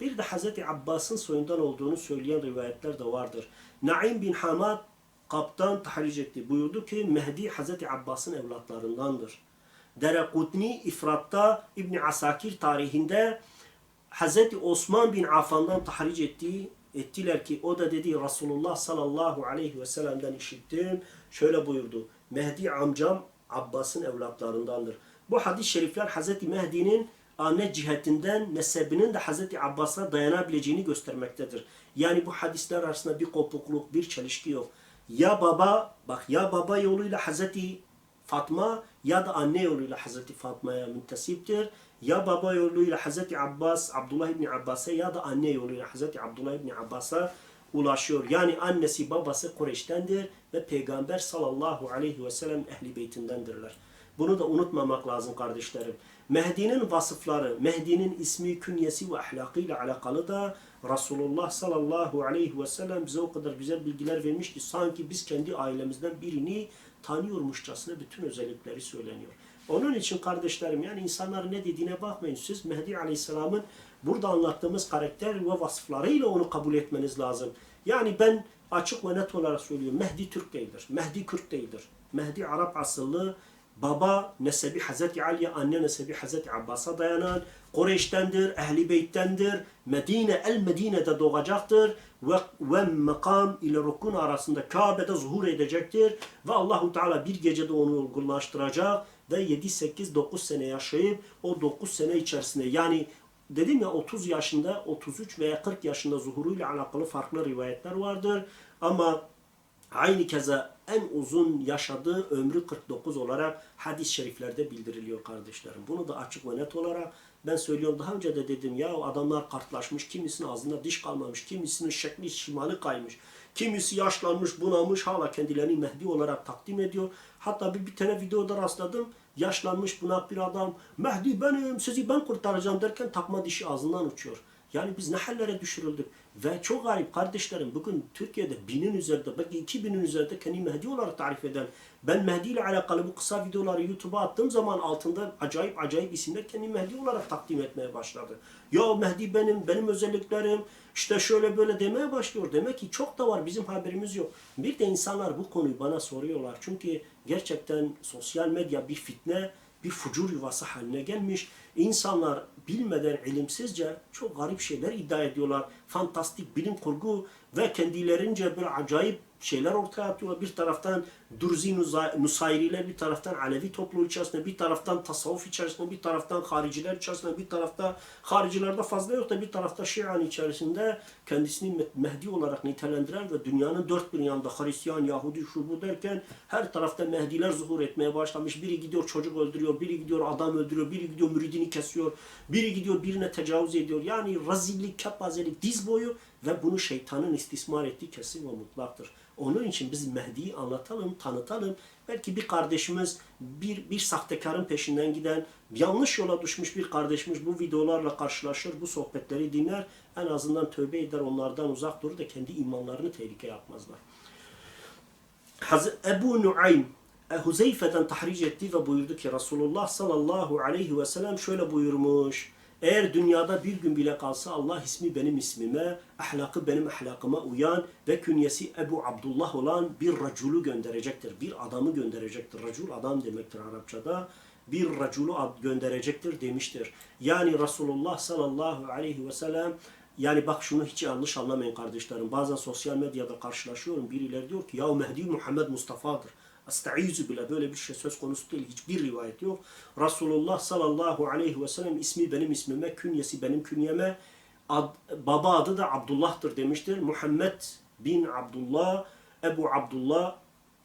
Bir de Hazreti Abbas'ın soyundan olduğunu söyleyen rivayetler de vardır. Naim bin Hamad kaptan tahric etti. Buyurdu ki Mehdi Hazreti Abbas'ın evlatlarındandır. Derekutni İfrat'ta İbni Asakir tarihinde Hazreti Osman bin Affan'dan tahric ettiği ettiler ki o da dedi Resulullah sallallahu aleyhi ve sellem'den işittim. Şöyle buyurdu. Mehdi amcam Abbas'ın evlatlarındandır. Bu hadis-i şerifler Hazreti Mehdi'nin anne cihetinden nesebinin de Hazreti Abbas'a dayanabileceğini göstermektedir. Yani bu hadisler arasında bir kopukluk, bir çelişki yok. Ya baba, bak ya baba yoluyla Hazreti Fatma ya da anne yoluyla Hazreti Fatma'ya müntesiptir. Ya baba yoluyla Hazreti Abbas, Abdullah İbni Abbas'a ya da anne yoluyla Hazreti Abdullah İbni Abbas'a ulaşıyor. Yani annesi babası Kureyş'tendir ve Peygamber sallallahu aleyhi ve sellem ehli beytindendirler. Bunu da unutmamak lazım kardeşlerim. Mehdi'nin vasıfları, Mehdi'nin ismi, künyesi ve ahlakıyla alakalı da Resulullah sallallahu aleyhi ve sellem bize o kadar güzel bilgiler vermiş ki sanki biz kendi ailemizden birini tanıyormuşçasına bütün özellikleri söyleniyor. Onun için kardeşlerim yani insanların ne dediğine bakmayın. Siz Mehdi Aleyhisselam'ın burada anlattığımız karakter ve vasıflarıyla onu kabul etmeniz lazım. Yani ben açık ve net olarak söylüyorum. Mehdi Türk değildir. Mehdi Kürt değildir. Mehdi Arap asıllı, baba nesebi Hazreti Ali, anne nesebi Hazreti Abbas'a dayanan, Kureyş'tendir, Ehli Beyt'tendir, Medine, El Medine'de doğacaktır ve, ve makam ile rukun arasında Kabe'de zuhur edecektir ve Allahu Teala bir gecede onu olgunlaştıracak ve 7, 8, 9 sene yaşayıp o 9 sene içerisinde yani dedim ya 30 yaşında, 33 veya 40 yaşında zuhuruyla alakalı farklı rivayetler vardır. Ama Aynı keza en uzun yaşadığı ömrü 49 olarak hadis-i şeriflerde bildiriliyor kardeşlerim. Bunu da açık ve net olarak ben söylüyorum. Daha önce de dedim ya adamlar kartlaşmış, kimisinin ağzında diş kalmamış, kimisinin şekli şimali kaymış, kimisi yaşlanmış, bunamış, hala kendilerini Mehdi olarak takdim ediyor. Hatta bir, bir tane videoda rastladım. Yaşlanmış bunak bir adam, Mehdi benim, sizi ben kurtaracağım derken takma dişi ağzından uçuyor. Yani biz ne hallere düşürüldük. Ve çok garip kardeşlerim bugün Türkiye'de binin üzerinde belki iki binin üzerinde kendi Mehdi olarak tarif eden ben Mehdi ile alakalı bu kısa videoları YouTube'a attığım zaman altında acayip acayip isimler kendi Mehdi olarak takdim etmeye başladı. Ya Mehdi benim, benim özelliklerim işte şöyle böyle demeye başlıyor. Demek ki çok da var bizim haberimiz yok. Bir de insanlar bu konuyu bana soruyorlar. Çünkü gerçekten sosyal medya bir fitne, bir fucur yuvası haline gelmiş. İnsanlar bilmeden ilimsizce çok garip şeyler iddia ediyorlar. Fantastik bilim kurgu ve kendilerince böyle acayip şeyler ortaya atıyorlar. Bir taraftan Durzi Nusayriler, bir taraftan Alevi topluluğu içerisinde, bir taraftan tasavvuf içerisinde, bir taraftan hariciler içerisinde, bir tarafta haricilerde fazla yok da bir tarafta Şia'nın içerisinde kendisini Mehdi olarak nitelendiren ve dünyanın dört bir yanında Hristiyan, Yahudi, şu bu derken her tarafta Mehdiler zuhur etmeye başlamış. Biri gidiyor çocuk öldürüyor, biri gidiyor adam öldürüyor, biri gidiyor müridini kesiyor, biri gidiyor birine tecavüz ediyor. Yani rezillik, kepazelik, diz boyu ve bunu şeytanın istismar ettiği kesin ve mutlaktır. Onun için biz Mehdi'yi anlatalım, tanıtalım. Belki bir kardeşimiz bir, bir sahtekarın peşinden giden, yanlış yola düşmüş bir kardeşimiz bu videolarla karşılaşır, bu sohbetleri dinler. En azından tövbe eder, onlardan uzak durur da kendi imanlarını tehlikeye atmazlar. Ebu Nuaym Huzeyfe'den tahric etti ve buyurdu ki Resulullah sallallahu aleyhi ve sellem şöyle buyurmuş. Eğer dünyada bir gün bile kalsa Allah ismi benim ismime, ahlakı benim ahlakıma uyan ve künyesi Ebu Abdullah olan bir raculu gönderecektir. Bir adamı gönderecektir. Racul adam demektir Arapçada. Bir raculu gönderecektir demiştir. Yani Resulullah sallallahu aleyhi ve sellem yani bak şunu hiç yanlış anlamayın kardeşlerim. Bazen sosyal medyada karşılaşıyorum. Birileri diyor ki ya Mehdi Muhammed Mustafa'dır. Estaizu bile böyle bir şey söz konusu değil. Hiçbir rivayet yok. Resulullah sallallahu aleyhi ve sellem ismi benim ismime, künyesi benim künyeme, ad, baba adı da Abdullah'tır demiştir. Muhammed bin Abdullah, Ebu Abdullah,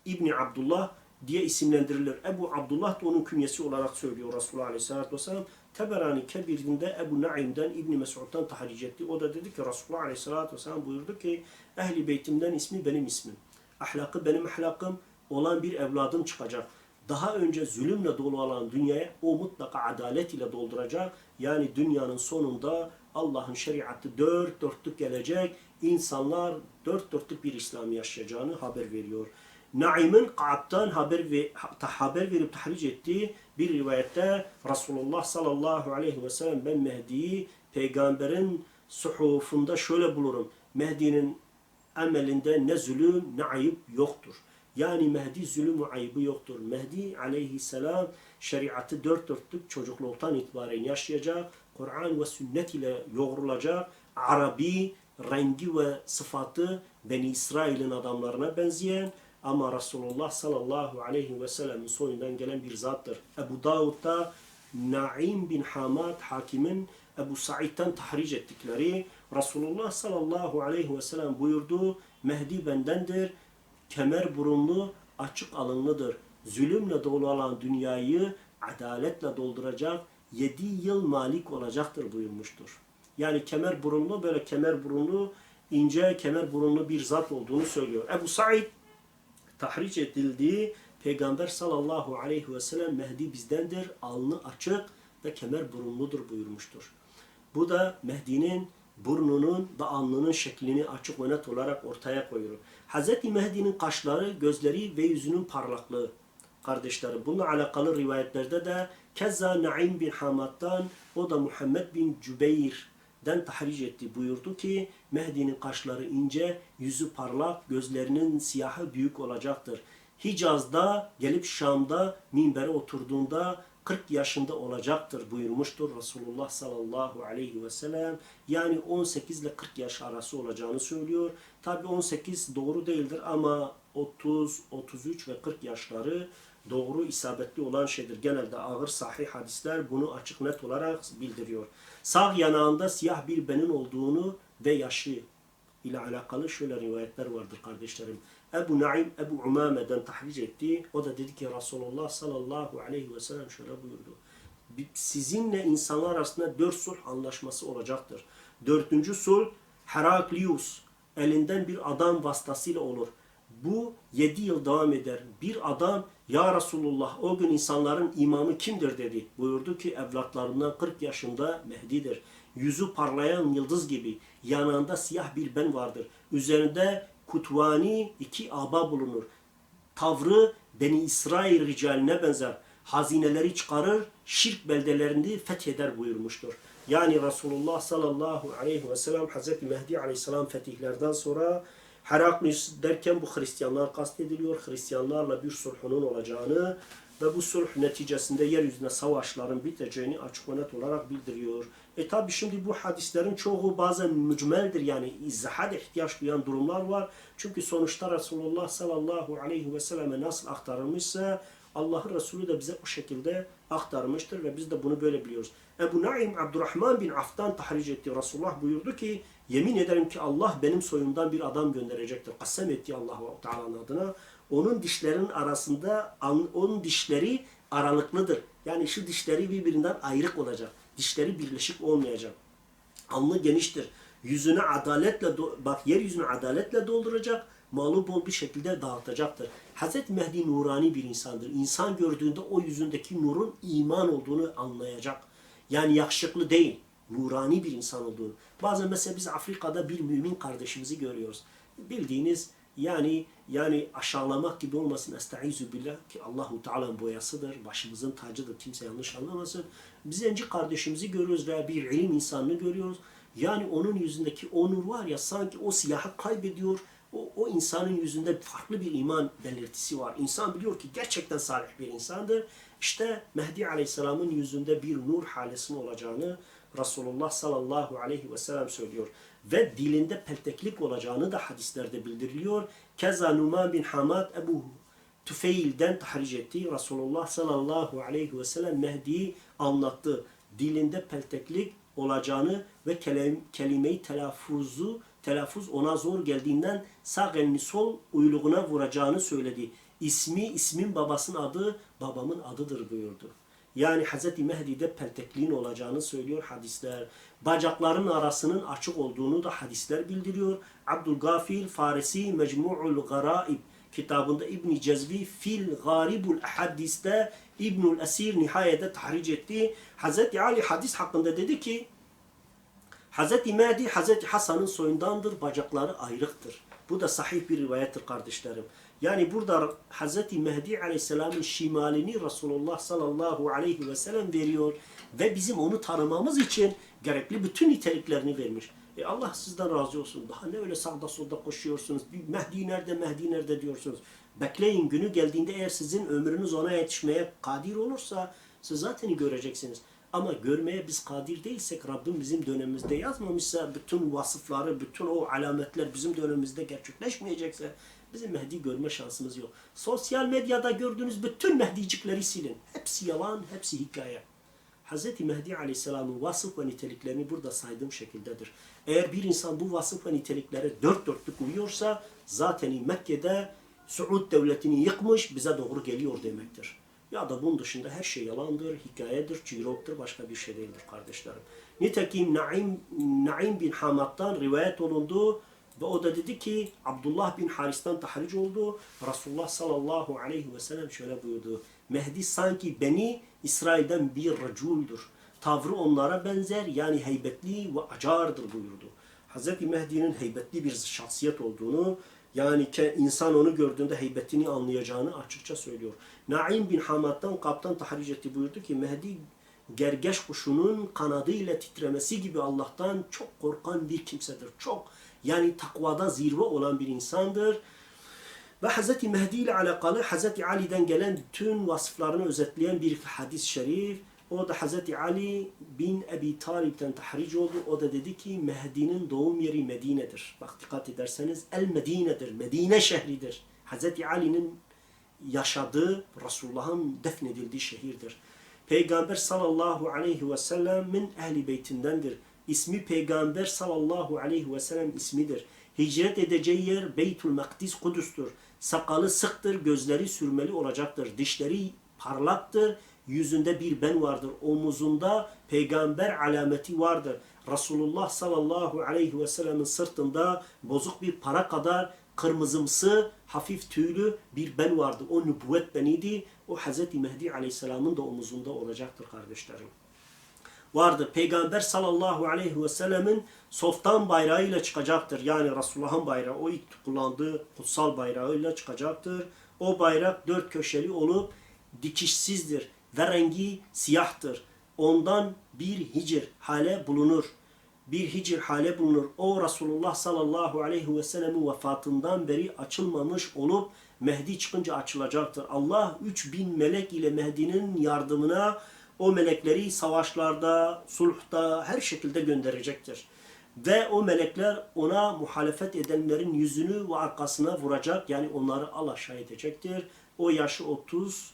İbni Abdullah diye isimlendirilir. Ebu Abdullah da onun künyesi olarak söylüyor Resulullah Aleyhisselatü Vesselam. Teberani Kebir'inde Ebu Naim'den İbni Mesud'dan tahric etti. O da dedi ki Resulullah Aleyhisselatü Vesselam buyurdu ki Ehli beytimden ismi benim ismim. Ahlakı benim ahlakım, olan bir evladım çıkacak. Daha önce zulümle dolu olan dünyaya o mutlaka adalet ile dolduracak. Yani dünyanın sonunda Allah'ın şeriatı dört dörtlük gelecek. İnsanlar dört dörtlük bir İslam yaşayacağını haber veriyor. Naim'in Ka'b'dan haber, ve, haber verip tahric ettiği bir rivayette Resulullah sallallahu aleyhi ve sellem ben Mehdi'yi peygamberin suhufunda şöyle bulurum. Mehdi'nin amelinde ne zulüm ne ayıp yoktur. Yani Mehdi zulüm ayıbı yoktur. Mehdi aleyhisselam şeriatı dört dörtlük çocukluktan itibaren yaşayacak. Kur'an ve sünnet ile yoğrulacak. Arabi rengi ve sıfatı Beni İsrail'in adamlarına benzeyen ama Resulullah sallallahu aleyhi ve sellem'in soyundan gelen bir zattır. Ebu Davud'da Naim bin Hamad hakimin Ebu Said'den tahric ettikleri Resulullah sallallahu aleyhi ve sellem buyurdu Mehdi bendendir kemer burunlu açık alınlıdır. Zulümle dolu olan dünyayı adaletle dolduracak yedi yıl malik olacaktır buyurmuştur. Yani kemer burunlu böyle kemer burunlu ince kemer burunlu bir zat olduğunu söylüyor. Ebu Said tahric edildiği Peygamber sallallahu aleyhi ve sellem Mehdi bizdendir, alnı açık ve kemer burunludur buyurmuştur. Bu da Mehdi'nin burnunun ve alnının şeklini açık ve net olarak ortaya koyuyor. Hz. Mehdi'nin kaşları, gözleri ve yüzünün parlaklığı. Kardeşlerim bununla alakalı rivayetlerde de Keza Naim bin Hamad'dan o da Muhammed bin Cübeyr'den tahric etti. Buyurdu ki Mehdi'nin kaşları ince, yüzü parlak, gözlerinin siyahı büyük olacaktır. Hicaz'da gelip Şam'da minbere oturduğunda 40 yaşında olacaktır buyurmuştur Resulullah sallallahu aleyhi ve sellem. Yani 18 ile 40 yaş arası olacağını söylüyor. Tabi 18 doğru değildir ama 30, 33 ve 40 yaşları doğru isabetli olan şeydir. Genelde ağır sahih hadisler bunu açık net olarak bildiriyor. Sağ yanağında siyah bir benin olduğunu ve yaşı ile alakalı şöyle rivayetler vardır kardeşlerim. Ebu Naim Ebu Umame'den tahric etti. O da dedi ki Resulullah sallallahu aleyhi ve sellem şöyle buyurdu. Sizinle insanlar arasında dört sulh anlaşması olacaktır. Dördüncü sulh Heraklius elinden bir adam vasıtasıyla olur. Bu yedi yıl devam eder. Bir adam ya Resulullah o gün insanların imamı kimdir dedi. Buyurdu ki evlatlarından 40 yaşında Mehdi'dir. Yüzü parlayan yıldız gibi yanında siyah bir ben vardır. Üzerinde kutvani iki aba bulunur. Tavrı Beni İsrail ricaline benzer. Hazineleri çıkarır, şirk beldelerini fetheder buyurmuştur. Yani Resulullah sallallahu aleyhi ve sellem Hazreti Mehdi aleyhisselam fetihlerden sonra Heraklius derken bu Hristiyanlar kastediliyor. Hristiyanlarla bir sulhunun olacağını ve bu sulh neticesinde yeryüzünde savaşların biteceğini açık net olarak bildiriyor. E tabi şimdi bu hadislerin çoğu bazen mücmeldir yani izahat ihtiyaç duyan durumlar var. Çünkü sonuçta Resulullah sallallahu aleyhi ve selleme nasıl aktarılmışsa Allah'ın Resulü de bize bu şekilde aktarmıştır ve biz de bunu böyle biliyoruz. Ebu Naim Abdurrahman bin Af'tan tahric etti. Resulullah buyurdu ki yemin ederim ki Allah benim soyumdan bir adam gönderecektir. Kasem etti Allah Teala'nın adına. Onun dişlerin arasında onun dişleri aralıklıdır. Yani şu dişleri birbirinden ayrık olacak. Dişleri birleşik olmayacak. Alnı geniştir. Yüzünü adaletle bak yeryüzünü adaletle dolduracak. Malı bol bir şekilde dağıtacaktır. Hz. Mehdi nurani bir insandır. İnsan gördüğünde o yüzündeki nurun iman olduğunu anlayacak. Yani yakışıklı değil, nurani bir insan olduğunu. Bazen mesela biz Afrika'da bir mümin kardeşimizi görüyoruz. Bildiğiniz yani yani aşağılamak gibi olmasın. Estaizu billah ki Allahu Teala'nın boyasıdır, başımızın tacıdır. Kimse yanlış anlamasın. Biz zenci kardeşimizi görüyoruz veya bir ilim insanını görüyoruz. Yani onun yüzündeki o nur var ya sanki o siyahı kaybediyor. O, o insanın yüzünde farklı bir iman belirtisi var. İnsan biliyor ki gerçekten salih bir insandır. İşte Mehdi Aleyhisselam'ın yüzünde bir nur halesinin olacağını Resulullah sallallahu aleyhi ve sellem söylüyor. Ve dilinde pelteklik olacağını da hadislerde bildiriliyor. Keza Numan bin Hamad Ebu Tüfeil'den tahric etti. Resulullah sallallahu aleyhi ve sellem Mehdi'yi anlattı. Dilinde pelteklik olacağını ve kelimeyi telaffuzu telaffuz ona zor geldiğinden sağ elini sol uyluğuna vuracağını söyledi. İsmi, ismin babasının adı babamın adıdır buyurdu. Yani Hz. Mehdi'de peltekliğin olacağını söylüyor hadisler. Bacakların arasının açık olduğunu da hadisler bildiriyor. Abdülgafil Farisi Mecmu'ul Garaib kitabında İbn Cezvi Fil Garibul Hadis'te İbnül Esir nihayede tahric etti. Hz. Ali hadis hakkında dedi ki Hz. Mehdi Hz. Hasan'ın soyundandır, bacakları ayrıktır. Bu da sahih bir rivayettir kardeşlerim. Yani burada Hz. Mehdi Aleyhisselam'ın şimalini Resulullah sallallahu aleyhi ve sellem veriyor ve bizim onu tanımamız için gerekli bütün niteliklerini vermiş. E Allah sizden razı olsun. Daha ne öyle sağda solda koşuyorsunuz. Bir Mehdi nerede, Mehdi nerede diyorsunuz. Bekleyin günü geldiğinde eğer sizin ömrünüz ona yetişmeye kadir olursa siz zaten göreceksiniz. Ama görmeye biz kadir değilsek Rabbim bizim dönemimizde yazmamışsa bütün vasıfları, bütün o alametler bizim dönemimizde gerçekleşmeyecekse bizim Mehdi görme şansımız yok. Sosyal medyada gördüğünüz bütün Mehdicikleri silin. Hepsi yalan, hepsi hikaye. Hz. Mehdi Aleyhisselam'ın vasıf ve niteliklerini burada saydığım şekildedir. Eğer bir insan bu vasıf ve niteliklere dört dörtlük uyuyorsa zaten Mekke'de Suud devletini yıkmış bize doğru geliyor demektir. Ya da bunun dışında her şey yalandır, hikayedir, çiğroktur, başka bir şey değildir kardeşlerim. Nitekim Naim, Naim bin Hamad'dan rivayet olundu ve o da dedi ki Abdullah bin Haris'ten tahric oldu. Resulullah sallallahu aleyhi ve sellem şöyle buyurdu. Mehdi sanki beni İsrail'den bir raculdür. Tavrı onlara benzer yani heybetli ve acardır buyurdu. Hz. Mehdi'nin heybetli bir şahsiyet olduğunu yani ke- insan onu gördüğünde heybetini anlayacağını açıkça söylüyor. Naim bin Hamad'dan kaptan tahric etti buyurdu ki Mehdi gergeç kuşunun kanadıyla titremesi gibi Allah'tan çok korkan bir kimsedir. Çok yani takvada zirve olan bir insandır. Ve Hz. Mehdi ile alakalı Hz. Ali'den gelen bütün vasıflarını özetleyen bir hadis-i şerif. O da Hz. Ali bin Ebi Talib'den tahric oldu. O da dedi ki Mehdi'nin doğum yeri Medine'dir. Bak dikkat ederseniz El Medine'dir. Medine şehridir. Hz. Ali'nin yaşadığı Resulullah'ın defnedildiği şehirdir. Peygamber sallallahu aleyhi ve sellem'in ehli beytindendir. İsmi Peygamber sallallahu aleyhi ve sellem ismidir. Hicret edeceği yer Beytül Makdis Kudüs'tür. Sakalı sıktır, gözleri sürmeli olacaktır. Dişleri parlaktır, yüzünde bir ben vardır. Omuzunda peygamber alameti vardır. Resulullah sallallahu aleyhi ve sellemin sırtında bozuk bir para kadar kırmızımsı, hafif tüylü bir ben vardı. O nübüvvet beniydi. O Hz. Mehdi aleyhisselamın da omuzunda olacaktır kardeşlerim vardır. Peygamber sallallahu aleyhi ve sellemin softan bayrağıyla çıkacaktır. Yani Resulullah'ın bayrağı o ilk kullandığı kutsal bayrağıyla çıkacaktır. O bayrak dört köşeli olup dikişsizdir ve rengi siyahtır. Ondan bir hicr hale bulunur. Bir hicr hale bulunur. O Resulullah sallallahu aleyhi ve sellemin vefatından beri açılmamış olup Mehdi çıkınca açılacaktır. Allah 3000 melek ile Mehdi'nin yardımına o melekleri savaşlarda, sulhta her şekilde gönderecektir. Ve o melekler ona muhalefet edenlerin yüzünü ve arkasına vuracak. Yani onları al aşağı edecektir. O yaşı 30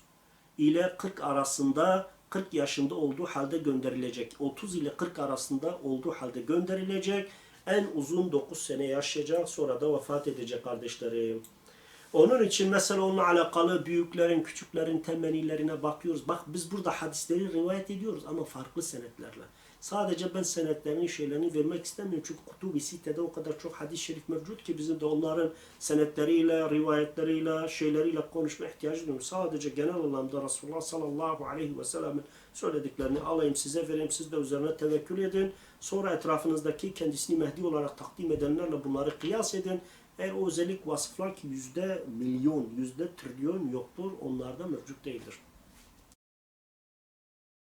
ile 40 arasında 40 yaşında olduğu halde gönderilecek. 30 ile 40 arasında olduğu halde gönderilecek. En uzun 9 sene yaşayacak. Sonra da vefat edecek kardeşlerim. Onun için mesela onunla alakalı büyüklerin, küçüklerin temennilerine bakıyoruz. Bak biz burada hadisleri rivayet ediyoruz ama farklı senetlerle. Sadece ben senetlerini, şeylerini vermek istemiyorum. Çünkü Kutubi Sitte'de o kadar çok hadis-i şerif mevcut ki bizim de onların senetleriyle, rivayetleriyle, şeyleriyle konuşma ihtiyacı duyuyoruz. Sadece genel anlamda Resulullah sallallahu aleyhi ve sellem'in söylediklerini alayım size vereyim. Siz de üzerine tevekkül edin. Sonra etrafınızdaki kendisini Mehdi olarak takdim edenlerle bunları kıyas edin. Eğer o özellik vasıflar ki yüzde milyon, yüzde trilyon yoktur, onlarda mevcut değildir.